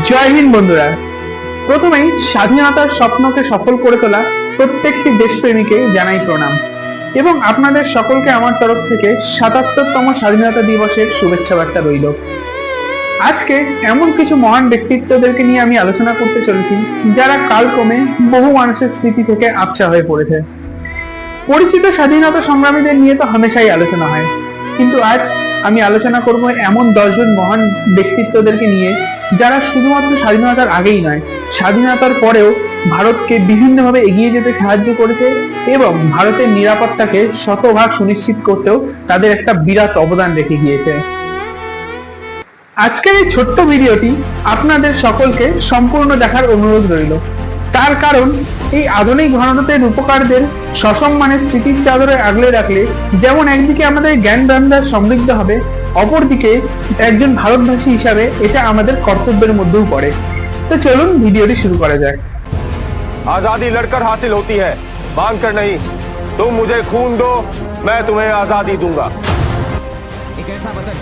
জয় হিন্দ বন্ধুরা। প্রথমেই স্বাধীনতার স্বপ্নকে সফল করে তোলা প্রত্যেকটি দেশপ্রেমীকে জানাই প্রণাম। এবং আপনাদের সকলকে আমার তরফ থেকে সাতাত্তরতম স্বাধীনতা দিবসের শুভেচ্ছা বার্তা রইল। আজকে এমন কিছু মহান ব্যক্তিত্বদেরকে নিয়ে আমি আলোচনা করতে চলেছি, যারা কালক্রমে বহু মানুষের স্মৃতি থেকে আবছা হয়ে পড়েছে। পরিচিত স্বাধীনতা সংগ্রামীদের নিয়ে তো হামেশাই আলোচনা হয়। কিন্তু আজ আমি আলোচনা করব এমন দশজন মহান ব্যক্তিত্বদেরকে নিয়ে যারা শুধুমাত্র স্বাধীনতার আগেই নয়, স্বাধীনতার পরেও ভারতকে বিভিন্নভাবে এগিয়ে যেতে সাহায্য করেছে এবং ভারতের নিরাপত্তাকে শতভাগ সুনিশ্চিত করতেও তাদের একটা বিরাট অবদান রেখে গিয়েছে। আজকের এই ছোট্ট ভিডিওটি আপনাদের সকলকে সম্পূর্ণ দেখার অনুরোধ রইল। তার কারণ, এই আধুনিক ভারতের উপকারদের সসম্মানের স্মৃতির চাদরে আগলে রাখলে যেমন একদিকে আমাদের জ্ঞান সমৃদ্ধ হবে অপরদিকে একজন ভারতবাসী হিসাবে এটা আমাদের কর্তব্যের মধ্যেও পড়ে তো চলুন ভিডিওটি শুরু করা যাক आजादी लड़कर हासिल होती है मांग कर नहीं तुम मुझे खून दो मैं तुम्हें आजादी दूंगा एक ऐसा वतन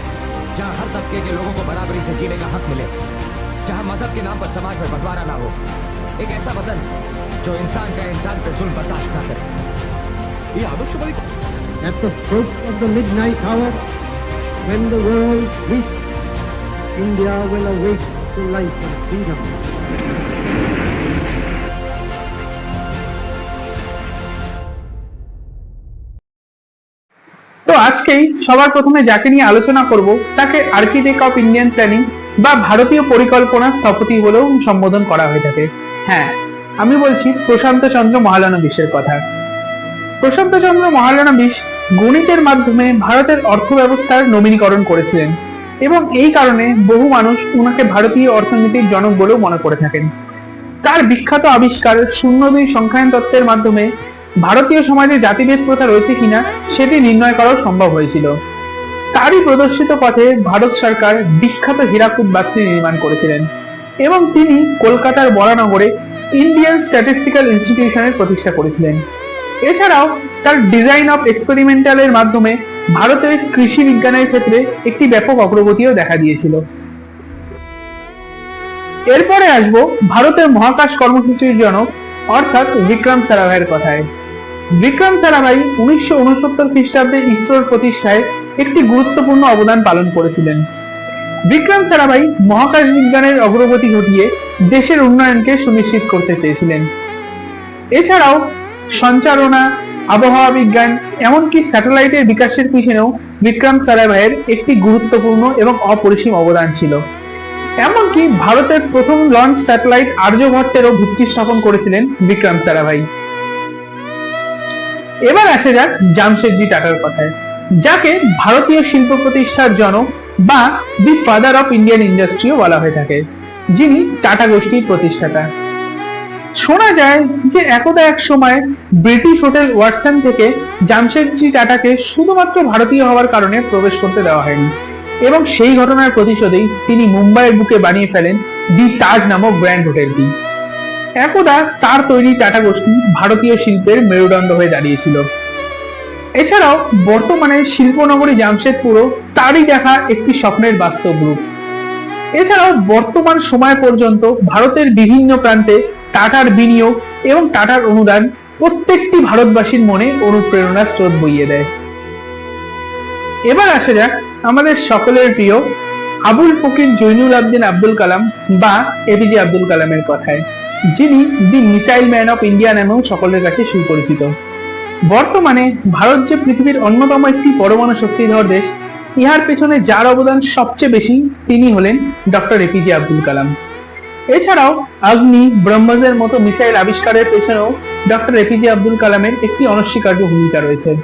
जहां हर तबके के लोगों को बराबरी से जीने का हक मिले जहां मजहब के नाम पर समाज में बंटवारा ना हो एक ऐसा वतन जो इंसान का इंसान पे जुल्म बर्दाश्त ना करे ये आदर्शवादी at the stroke of the midnight hour, when the world sleeps, India will awake to life and freedom. তো আজকেই সবার প্রথমে যাকে নিয়ে আলোচনা করব তাকে আর্কিটেক্ট অফ ইন্ডিয়ান প্ল্যানিং বা ভারতীয় পরিকল্পনা স্থপতি বলেও সম্বোধন করা হয়ে থাকে হ্যাঁ আমি বলছি প্রশান্ত চন্দ্র মহালানবিশের কথা প্রশান্ত চন্দ্র মহালানবিশ গণিতের মাধ্যমে ভারতের অর্থ ব্যবস্থার নবীনীকরণ করেছিলেন এবং এই কারণে বহু মানুষ উনাকে ভারতীয় অর্থনীতির জনক বলেও মনে করে থাকেন। তার বিখ্যাত আবিষ্কার শূন্য দুই সংখ্যায়ন তত্ত্বের মাধ্যমে ভারতীয় সমাজে জাতিভেদ প্রথা রয়েছে কিনা সেটি নির্ণয় করাও সম্ভব হয়েছিল। তারই প্রদর্শিত পথে ভারত সরকার বিখ্যাত হীরাকুদ বাগচি নির্মাণ করেছিলেন এবং তিনি কলকাতার বরানগরে ইন্ডিয়ান স্ট্যাটিস্টিক্যাল ইনস্টিটিউশনের প্রতিষ্ঠা করেছিলেন। এছাড়াও তার ডিজাইন অফ এক্সপেরিমেন্টালের মাধ্যমে ভারতের কৃষি বিজ্ঞানের ক্ষেত্রে একটি ব্যাপক অগ্রগতিও দেখা দিয়েছিল। এরপরে আসব ভারতের মহাকাশ কর্মসূচির জনক, অর্থাৎ বিক্রম সারাভাইয়ের কথায়। বিক্রম সারাভাই উনিশশো উনসত্তর খ্রিস্টাব্দে ইসরোর প্রতিষ্ঠায় একটি গুরুত্বপূর্ণ অবদান পালন করেছিলেন। বিক্রম সারাভাই মহাকাশ বিজ্ঞানের অগ্রগতি ঘটিয়ে দেশের উন্নয়নকে সুনিশ্চিত করতে চেয়েছিলেন। এছাড়াও সঞ্চারণা, আবহাওয়া বিজ্ঞান, এমনকি স্যাটেলাইটের বিকাশের পিছনেও বিক্রম সারাভাইয়ের একটি গুরুত্বপূর্ণ এবং অপরিসীম অবদান ছিল। এমনকি ভারতের প্রথম লঞ্চ স্যাটেলাইট আর্যভট্টেরও ভিত্তি স্থাপন করেছিলেন বিক্রম সারাভাই এবার আসে যাক জামশেদজি টাটার কথায়, যাকে ভারতীয় শিল্প প্রতিষ্ঠার জনক বা দি ফাদার অফ ইন্ডিয়ান ইন্ডাস্ট্রিও বলা হয়ে থাকে, যিনি টাটা গোষ্ঠীর প্রতিষ্ঠাতা। শোনা যায় যে একদা এক সময় ব্রিটিশ হোটেল ওয়াটসন থেকে জামশেদজি টাটাকে শুধুমাত্র ভারতীয় হওয়ার কারণে প্রবেশ করতে দেওয়া হয়নি। এবং সেই ঘটনার প্রতিশোধেই তিনি মুম্বাইয়ের বুকে বানিয়ে ফেলেন দি তাজ নামক ব্র্যান্ড হোটেলটি একদা তার তৈরি টাটা গোষ্ঠী ভারতীয় শিল্পের মেরুদণ্ড হয়ে দাঁড়িয়েছিল। এছাড়াও বর্তমানে শিল্পনগরী জামশেদপুরও তারই দেখা একটি স্বপ্নের বাস্তব রূপ। এছাড়াও বর্তমান সময় পর্যন্ত ভারতের বিভিন্ন প্রান্তে টাটার বিনিয়োগ এবং টাটার অনুদান প্রত্যেকটি ভারতবাসীর মনে অনুপ্রেরণার স্রোত বইয়ে দেয়। এবার আসা যাক আমাদের সকলের প্রিয় আবুল ফকির জৈনুল আবদিন আব্দুল কালাম বা এপিজে আব্দুল কালামের কথায়, যিনি the missile man of India নামেও সকলের কাছে সুপরিচিত। বর্তমানে ভারত যে পৃথিবীর অন্যতম একটি পরমাণু শক্তিধর দেশ, ইহার পেছনে যার অবদান সবচেয়ে বেশি তিনি হলেন ডক্টর এপিজে আব্দুল কালাম। এছাড়াও আগ্নি ব্রহ্মসের মতো মিসাইল আবিষ্কারের পেছনেও ডক্টর এপিজে আব্দুল কালামের একটি অনস্বীকার্য ভূমিকা রয়েছে।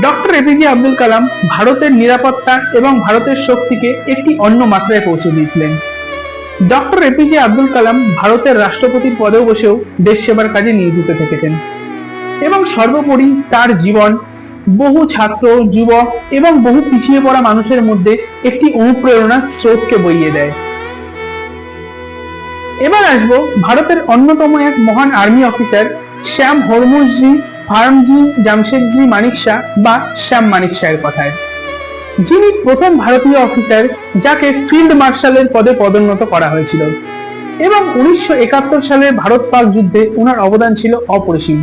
ডক্টর এপিজে আব্দুল কালাম ভারতের নিরাপত্তা এবং ভারতের শক্তিকে একটি অন্য মাত্রায় পৌঁছে দিয়েছিলেন। ডক্টর এপিজে আব্দুল কালাম ভারতের রাষ্ট্রপতির পদেও বসেও দেশ সেবার কাজে নিয়োজিত থেকেছেন এবং সর্বোপরি তার জীবন, বহু ছাত্র, যুবক এবং বহু পিছিয়ে পড়া মানুষের মধ্যে একটি অনুপ্রেরণার স্রোতকে বইয়ে দেয়। এবার আসব ভারতের অন্যতম এক মহান আর্মি অফিসার শ্যাম হরমুজজি ফার্মজি জামশেদজি মানিক শাহ বা শ্যাম মানিক শাহের কথায়। যিনি প্রথম ভারতীয় অফিসার যাকে ফিল্ড মার্শালের পদে পদোন্নত করা হয়েছিল। এবং উনিশশো একাত্তর সালের ভারত পাক যুদ্ধে ওনার অবদান ছিল অপরিসীম।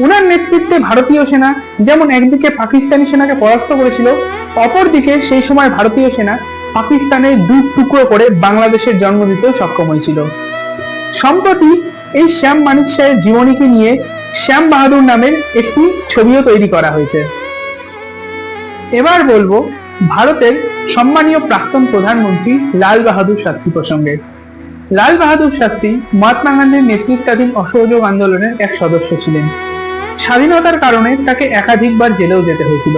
ওনার নেতৃত্বে ভারতীয় সেনা যেমন একদিকে পাকিস্তানি সেনাকে পরাস্ত করেছিল, অপরদিকে সেই সময় ভারতীয় সেনা পাকিস্তানের দু টুকরো করে বাংলাদেশের জন্ম দিতেও সক্ষম হয়েছিল। সম্প্রতি এই শ্যাম মানিক শাহের জীবনীকে নিয়ে শ্যাম বাহাদুর নামের একটি ছবিও তৈরি করা হয়েছে। এবার বলব ভারতের সম্মানীয় প্রাক্তন প্রধানমন্ত্রী লাল বাহাদুর শাস্ত্রী প্রসঙ্গে। লাল বাহাদুর শাস্ত্রী মহাত্মা গান্ধীর নেতৃত্বাধীন অসহযোগ আন্দোলনের এক সদস্য ছিলেন। স্বাধীনতার কারণে তাকে একাধিকবার জেলেও যেতে হয়েছিল।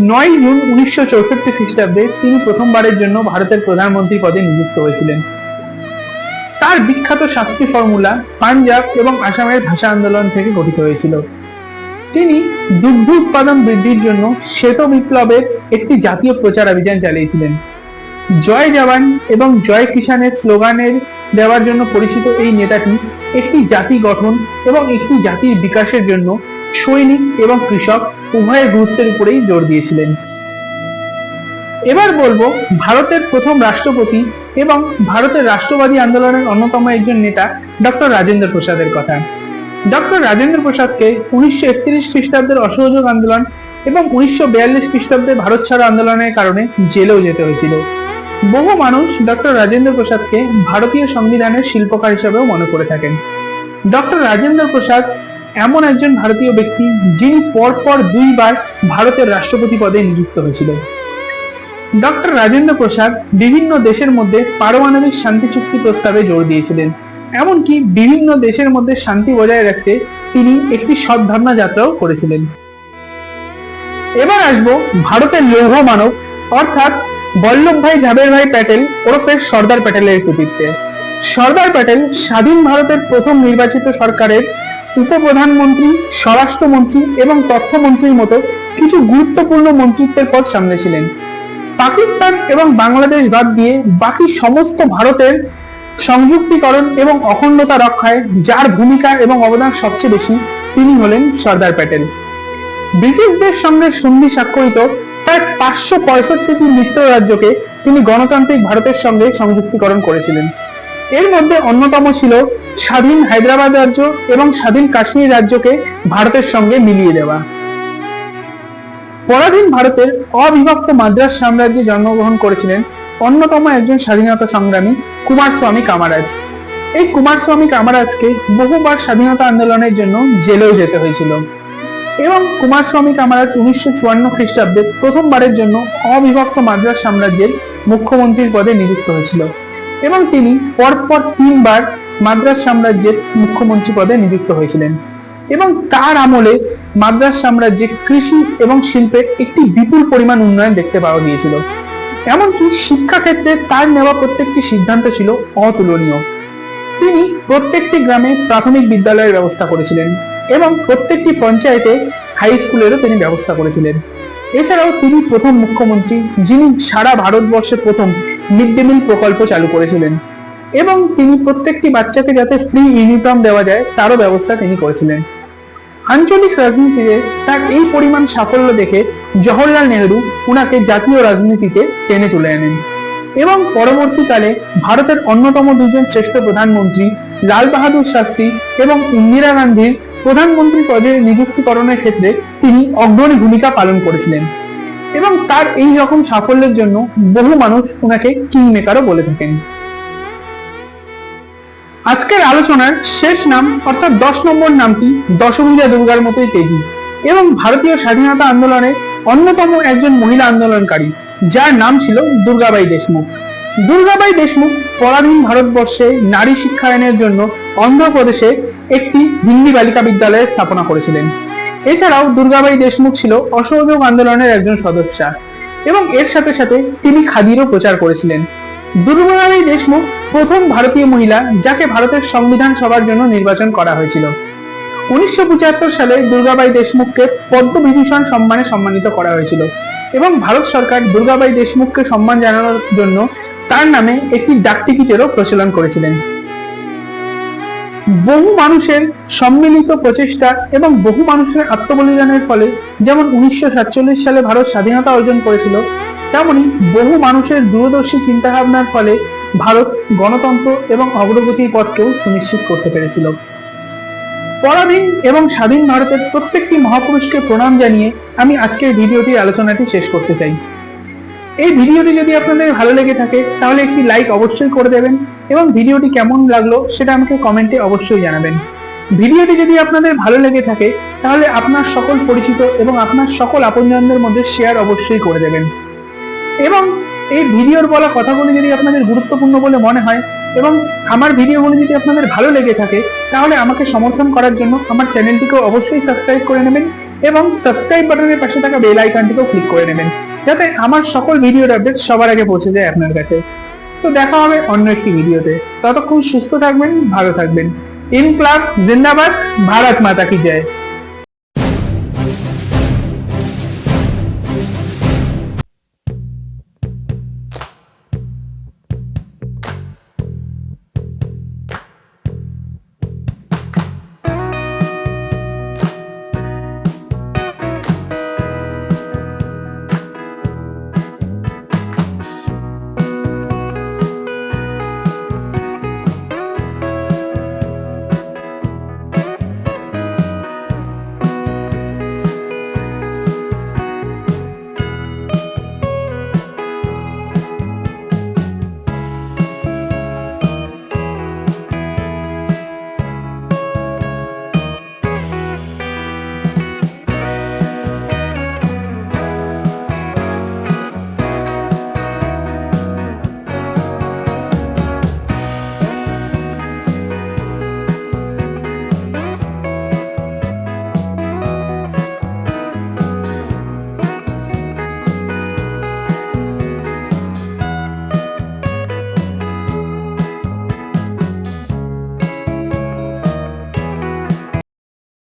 নয় জুন উনিশশো চৌষট্টি খ্রিস্টাব্দে তিনি প্রথমবারের জন্য ভারতের প্রধানমন্ত্রী পদে নিযুক্ত হয়েছিলেন। তার বিখ্যাত সাতটি ফর্মুলা পাঞ্জাব এবং আসামের ভাষা আন্দোলন থেকে গঠিত হয়েছিল। তিনি দুগ্ধ উৎপাদন বৃদ্ধির জন্য শ্বেত বিপ্লবের একটি জাতীয় প্রচার অভিযান চালিয়েছিলেন। জয় জওয়ান এবং জয় কিষানের স্লোগানের দেওয়ার জন্য পরিচিত এই নেতাটি একটি জাতি গঠন এবং একটি জাতির বিকাশের জন্য সৈনিক এবং কৃষক উভয়ের গুরুত্বের উপরেই জোর দিয়েছিলেন। এবার বলব, ভারতের প্রথম রাষ্ট্রপতি এবং ভারতের রাষ্ট্রবাদী আন্দোলনের অন্যতম একজন নেতা ডক্টর রাজেন্দ্র প্রসাদের কথা। ডক্টর রাজেন্দ্র প্রসাদকে উনিশশো একত্রিশ খ্রিস্টাব্দের অসহযোগ আন্দোলন এবং উনিশশো বিয়াল্লিশ খ্রিস্টাব্দে ভারত ছাড়ো আন্দোলনের কারণে জেলেও যেতে হয়েছিল। বহু মানুষ ডক্টর রাজেন্দ্র প্রসাদকে ভারতীয় সংবিধানের শিল্পকার হিসেবেও মনে করে থাকেন। ডক্টর রাজেন্দ্র প্রসাদ এমন একজন ভারতীয় ব্যক্তি যিনি পরপর দুইবার ভারতের রাষ্ট্রপতি পদে নিযুক্ত হয়েছিলেন ডক্টর রাজেন্দ্র প্রসাদ বিভিন্ন দেশের মধ্যে পারমাণবিক শান্তি চুক্তি প্রস্তাবে জোর দিয়েছিলেন। এমনকি বিভিন্ন দেশের মধ্যে শান্তি বজায় রাখতে তিনি একটি সদ্ধারণা যাত্রাও করেছিলেন। এবার আসব ভারতের লৌহ মানব, অর্থাৎ বল্লভভাই ঝাবেরভাই প্যাটেল ওরফে সর্দার প্যাটেলের কৃতিত্বে। সর্দার প্যাটেল স্বাধীন ভারতের প্রথম নির্বাচিত সরকারের উপপ্রধানমন্ত্রী, স্বরাষ্ট্রমন্ত্রী এবং তথ্যমন্ত্রীর মতো কিছু গুরুত্বপূর্ণ মন্ত্রিত্বের পদ সামলেছিলেন। পাকিস্তান এবং বাংলাদেশ বাদ দিয়ে বাকি সমস্ত ভারতের সংযুক্তিকরণ এবং অখণ্ডতা রক্ষায় যার ভূমিকা এবং অবদান সবচেয়ে বেশি তিনি হলেন সর্দার প্যাটেল। ব্রিটিশদের সঙ্গে সন্ধি স্বাক্ষরিত প্রায় পাঁচশো পঁয়ষট্টিটি মিত্র রাজ্যকে তিনি গণতান্ত্রিক ভারতের সঙ্গে সংযুক্তিকরণ করেছিলেন। এর মধ্যে অন্যতম ছিল স্বাধীন হায়দ্রাবাদ রাজ্য এবং স্বাধীন কাশ্মীর রাজ্যকে ভারতের সঙ্গে মিলিয়ে দেওয়া। পরাধীন ভারতের অবিভক্ত মাদ্রাস সাম্রাজ্যে জন্মগ্রহণ করেছিলেন অন্যতম একজন স্বাধীনতা সংগ্রামী কুমার স্বামী কামারাজ। এই কুমার স্বামী কামারাজকে বহুবার স্বাধীনতা আন্দোলনের জন্য জেলেও যেতে হয়েছিল এবং কুমার স্বামী কামারাজ উনিশশো চুয়ান্ন খ্রিস্টাব্দে প্রথমবারের জন্য অবিভক্ত মাদ্রাস সাম্রাজ্যের মুখ্যমন্ত্রীর পদে নিযুক্ত হয়েছিল এবং তিনি পরপর তিনবার মাদ্রাস সাম্রাজ্যের মুখ্যমন্ত্রী পদে নিযুক্ত হয়েছিলেন এবং তার আমলে মাদ্রাস সাম্রাজ্যে কৃষি এবং শিল্পের একটি বিপুল পরিমাণ উন্নয়ন দেখতে পাওয়া গিয়েছিল। এমনকি শিক্ষাক্ষেত্রে তার নেওয়া প্রত্যেকটি সিদ্ধান্ত ছিল অতুলনীয়। তিনি প্রত্যেকটি গ্রামে প্রাথমিক বিদ্যালয়ের ব্যবস্থা করেছিলেন এবং প্রত্যেকটি পঞ্চায়েতে হাই স্কুলেরও তিনি ব্যবস্থা করেছিলেন। এছাড়াও তিনি প্রথম মুখ্যমন্ত্রী, যিনি সারা ভারতবর্ষে প্রথম মিড ডে মিল প্রকল্প চালু করেছিলেন। এবং তিনি প্রত্যেকটি বাচ্চাকে যাতে ফ্রি ইউনিফর্ম দেওয়া যায়, তারও ব্যবস্থা তিনি করেছিলেন। আঞ্চলিক রাজনীতিতে তার এই পরিমাণ সাফল্য দেখে জওহরলাল নেহরু উনাকে জাতীয় রাজনীতিতে টেনে তুলে আনেন। এবং পরবর্তীকালে ভারতের অন্যতম দুজন শ্রেষ্ঠ প্রধানমন্ত্রী লাল বাহাদুর শাস্ত্রী এবং ইন্দিরা গান্ধীর প্রধানমন্ত্রী পদে নিযুক্তিকরণের ক্ষেত্রে তিনি অগ্রণী ভূমিকা পালন করেছিলেন। এবং তার এই রকম সাফল্যের জন্য বহু মানুষ ওনাকে কিং মেকারও বলে থাকেন। আজকের আলোচনার শেষ নাম, অর্থাৎ দশ নম্বর নামটি দশভূজা দুর্গার মতোই তেজি। এবং ভারতীয় স্বাধীনতা আন্দোলনের অন্যতম একজন মহিলা আন্দোলনকারী, যার নাম ছিল দুর্গাবাই দেশমুখ। দুর্গাবাই দেশমুখ পরাধীন ভারতবর্ষে নারী শিক্ষায়নের জন্য অন্ধ্রপ্রদেশে একটি হিন্দি বালিকা বিদ্যালয়ের স্থাপনা করেছিলেন। এছাড়াও দুর্গাবাই দেশমুখ ছিল অসহযোগ আন্দোলনের একজন সদস্যা এবং এর সাথে সাথে তিনি খাদিরও প্রচার করেছিলেন। দুর্গাবাই দেশমুখ প্রথম ভারতীয় মহিলা যাকে ভারতের সংবিধান সভার জন্য নির্বাচন করা হয়েছিল। উনিশশো পঁচাত্তর সালে দুর্গাবাই দেশমুখকে পদ্মবিভূষণ সম্মানে সম্মানিত করা হয়েছিল এবং ভারত সরকার দুর্গাবাই দেশমুখকে সম্মান জানানোর জন্য তার নামে একটি ডাকটিকিটেরও প্রচলন করেছিলেন। বহু মানুষের সম্মিলিত প্রচেষ্টা এবং বহু মানুষের আত্মবলিদানের ফলে যেমন উনিশশো সাতচল্লিশ সালে ভারত স্বাধীনতা অর্জন করেছিল তেমনি বহু মানুষের দূরদর্শী চিন্তাভাবনার ফলে ভারত গণতন্ত্র এবং অগ্রগতির পথকেও সুনিশ্চিত করতে পেরেছিল। পরাধীন এবং স্বাধীন ভারতের প্রত্যেকটি মহাপুরুষকে প্রণাম জানিয়ে আমি আজকের ভিডিওটির আলোচনাটি শেষ করতে চাই। এই ভিডিওটি যদি আপনাদের ভালো লেগে থাকে, তাহলে একটি লাইক অবশ্যই করে দেবেন এবং ভিডিওটি কেমন লাগল সেটা আমাকে কমেন্টে অবশ্যই জানাবেন। ভিডিওটি যদি আপনাদের ভালো লেগে থাকে, তাহলে আপনার সকল পরিচিত এবং আপনার সকল আপনজনদের মধ্যে শেয়ার অবশ্যই করে দেবেন। এবং এই ভিডিওর বলা কথাগুলি যদি আপনাদের গুরুত্বপূর্ণ বলে মনে হয় এবং আমার ভিডিওগুলি যদি আপনাদের ভালো লেগে থাকে, তাহলে আমাকে সমর্থন করার জন্য আমার চ্যানেলটিকে অবশ্যই সাবস্ক্রাইব করে নেবেন এবং সাবস্ক্রাইব বাটনের পাশে থাকা বেল আইকনটিকেও ক্লিক করে নেবেন, যাতে আমার সকল ভিডিওর আপডেট সবার আগে পৌঁছে যায় আপনার কাছে। তো দেখা হবে অন্য একটি ভিডিওতে। ততক্ষণ সুস্থ থাকবেন, ভালো থাকবেন। ইন ইনক্লাব জিন্দাবাদ ভারত মাতা কি জয়